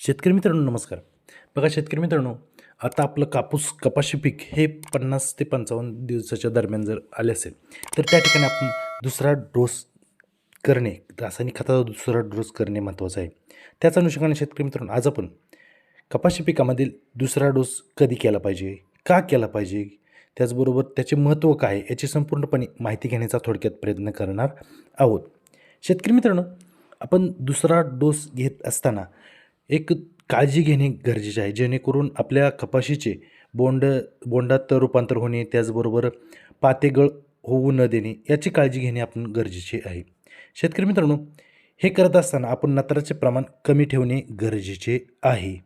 शेतकरी मित्रांनो नमस्कार. बघा शेतकरी मित्रांनो आता आपलं कापूस कपाशी पीक हे पन्नास ते पंचावन्न दिवसाच्या दरम्यान जर आले असेल तर त्या ठिकाणी आपण दुसरा डोस करणे रासायनिक खताचा दुसरा डोस करणे महत्त्वाचं आहे. त्याच अनुषंगाने शेतकरी मित्रांनो आज आपण कपाशी पिकामधील दुसरा डोस कधी केला पाहिजे का केला पाहिजे त्याचबरोबर त्याचे महत्त्व काय याची संपूर्णपणे माहिती घेण्याचा थोडक्यात प्रयत्न करणार आहोत. शेतकरी मित्रांनो आपण दुसरा डोस घेत असताना एक काळजी घेणे गरजेचे आहे. जेणेकरून आपल्या कपाशीचे बोंड बोंडात रूपांतर होणे त्याचबरोबर पातेगळ होऊ न देणे याची काळजी घेणे आपण गरजेचे आहे. शेतकरी मित्रांनो हे करत असताना आपण नत्राचे प्रमाण कमी ठेवणे गरजेचे आहे.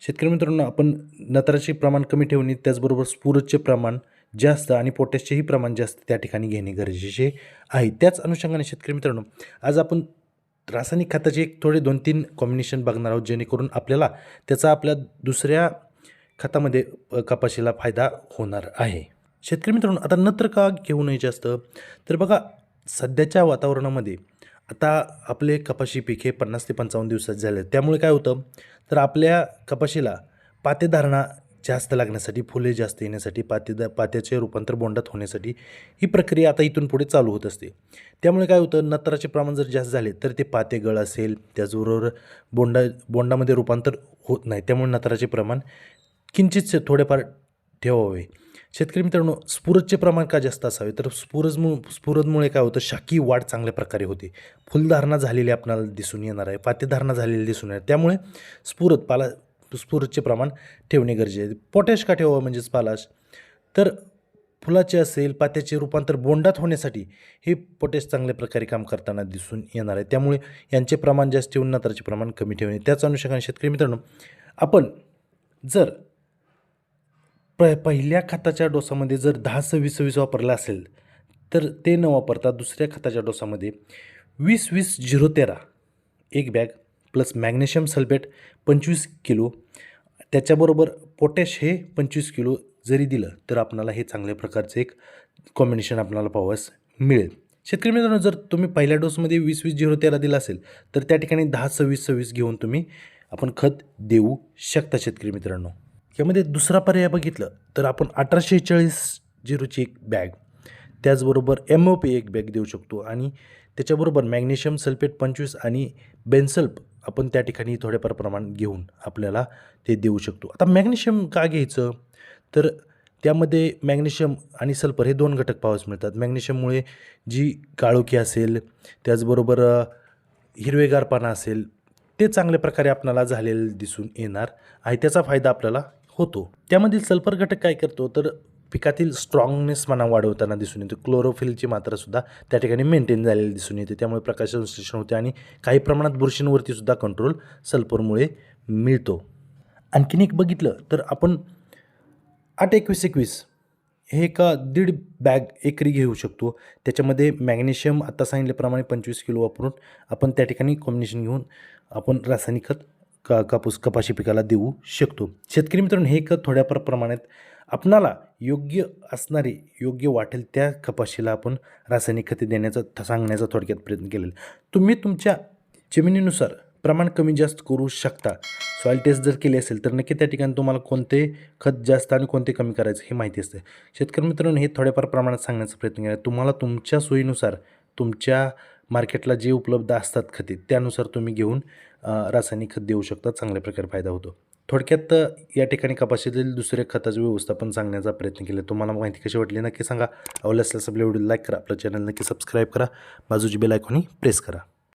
शेतकरी मित्रांनो आपण नत्राचे प्रमाण कमी ठेवणे त्याचबरोबर स्फुरदचे प्रमाण जास्त आणि पोटॅशचेही प्रमाण जास्त त्या ठिकाणी घेणे गरजेचे आहे. त्याच अनुषंगाने शेतकरी मित्रांनो आज आपण रासायनिक खताचे एक थोडे दोन तीन कॉम्बिनेशन बघणार आहोत जेणेकरून आपल्याला त्याचा आपल्या दुसऱ्या खतामध्ये कपाशीला फायदा होणार आहे. शेतकरी मित्रांनो आता नत्र का घेऊ नये जास्त? तर बघा सध्याच्या वातावरणामध्ये आता आपले कपाशी पीक हे पन्नास ते पंचावन्न दिवसात झाले. त्यामुळे काय होतं? तर आपल्या कपाशीला पातेधारणा जास्त लागण्यासाठी फुले जास्त येण्यासाठी पाते पात्याचे रूपांतर बोंडात होण्यासाठी ही प्रक्रिया आता इथून पुढे चालू होत असते. त्यामुळे काय होतं नत्राचे प्रमाण जर जास्त झाले तर ते पाते गळ असेल त्याचबरोबर बोंडा बोंडामध्ये रूपांतर होत नाही. त्यामुळे नत्राचे प्रमाण किंचित थोडेफार ठेवावे. शेतकरी मित्रांनो स्फुरदचे प्रमाण का जास्त असावे? तर स्फुरजमु स्फुरदमुळे काय होतं शाकी वाढ चांगल्या प्रकारे होते. फुलधारणा झालेली आपणाला दिसून येणार आहे पातेधारणा झालेली दिसून येणार त्यामुळे स्फुरद पाला स्फुरदचे प्रमाण ठेवणे गरजेचे आहे. पोटॅश का ठेवावं म्हणजेच पालाश? तर फुलाचे असेल पात्याचे रूपांतर बोंडात होण्यासाठी हे पोटॅश चांगल्या प्रकारे काम करताना दिसून येणार आहे. त्यामुळे यांचे प्रमाण जास्त ठेवून नत्राचे प्रमाण कमी ठेवणे. त्याच अनुषंगाने शेतकरी मित्रांनो आपण जर प पहिल्या खताच्या डोसामध्ये जर दहा सव्वीस सव्वीस वापरला असेल तर ते न वापरता दुसऱ्या खताच्या डोसामध्ये वीस वीस झिरो तेरा एक बॅग प्लस मॅग्नेशियम सल्फेट पंचवीस किलो. त्याच्याबरोबर पोटॅश हे पंचवीस किलो जरी दिलं तर आपणाला हे चांगल्या प्रकारचं एक कॉम्बिनेशन आपणाला पाहावयास मिळेल. शेतकरी मित्रांनो जर तुम्ही पहिल्या डोसमध्ये वीस वीस झिरो तेरा दिला असेल तर त्या ठिकाणी दहा सव्वीस सव्वीस घेऊन तुम्ही आपण खत देऊ शकता शेतकरी मित्रांनो. यामध्ये दुसरा पर्याय बघितलं तर आपण अठराशे चाळीस झिरोची एक बॅग त्याचबरोबर एम ओ पी एक बॅग देऊ शकतो. आणि त्याच्याबरोबर मॅग्नेशियम सल्फेट पंचवीस आणि बेन्सल्प आपण त्या ठिकाणी थोड्याफार प्रमाण घेऊन आपल्याला ते देऊ शकतो. आता मॅग्नेशियम का घ्यायचं? तर त्यामध्ये मॅग्नेशियम आणि सल्फर हे दोन घटक पाहावस मिळतात. मॅग्नेशियममुळे जी काळोखी असेल त्याचबरोबर हिरवेगार पाना असेल ते चांगल्या प्रकारे आपल्याला झालेलं दिसून येणार आहे. त्याचा फायदा आपल्याला होतो. त्यामधील सल्फर घटक काय करतो? तर पिकातील स्ट्रॉंगनेस म्हणा वाढवताना दिसून येतो. क्लोरोफिलची मात्रासुद्धा त्या ठिकाणी मेंटेन झालेली दिसून येते. त्यामुळे प्रकाशसंश्लेषण होते आणि काही प्रमाणात बुरशींवरतीसुद्धा कंट्रोल सल्फरमुळे मिळतो. आणखीन एक बघितलं तर आपण आठ एकवीस एकवीस हे एका दीड बॅग एकरी घेऊ शकतो. त्याच्यामध्ये मॅग्नेशियम आत्ता सांगितल्याप्रमाणे पंचवीस किलो वापरून आपण त्या ठिकाणी कॉम्बिनेशन घेऊन आपण रासायनिक खत का कापूस कपाशी पिकाला देऊ शकतो. शेतकरी मित्रांनो हे खत थोड्याफार प्रमाणात आपणाला योग्य असणारे योग्य वाटेल त्या कपाशीला आपण रासायनिक खते देण्याचा सांगण्याचा थोडक्यात प्रयत्न केलेला तुम्ही तुमच्या जमिनीनुसार प्रमाण कमी जास्त करू शकता. सॉईल टेस्ट जर केली असेल तर नक्की त्या ठिकाणी तुम्हाला कोणते खत जास्त आणि कोणते कमी करायचं हे माहिती असते. शेतकरी मित्रांनो हे थोड्याफार प्रमाणात सांगण्याचा प्रयत्न केला. तुम्हाला तुमच्या सोयीनुसार तुमच्या मार्केटला जे उपलब्ध असतात खते त्यानुसार तुम्ही घेऊन रासायनिक खत देऊ शकता. चांगल्या प्रकारे फायदा होतो. थोडक्यात या ठिकाणी कपाशीतील दुसऱ्या खताचं व्यवस्थापन सांगण्याचा प्रयत्न केला. तुम्हाला माहिती कशी वाटली नक्की सांगा. आवडल्यास आपल्या व्हिडिओ लाईक करा. आपलं चॅनल नक्की सबस्क्राईब करा. बाजूची बेल आयकॉनही प्रेस करा.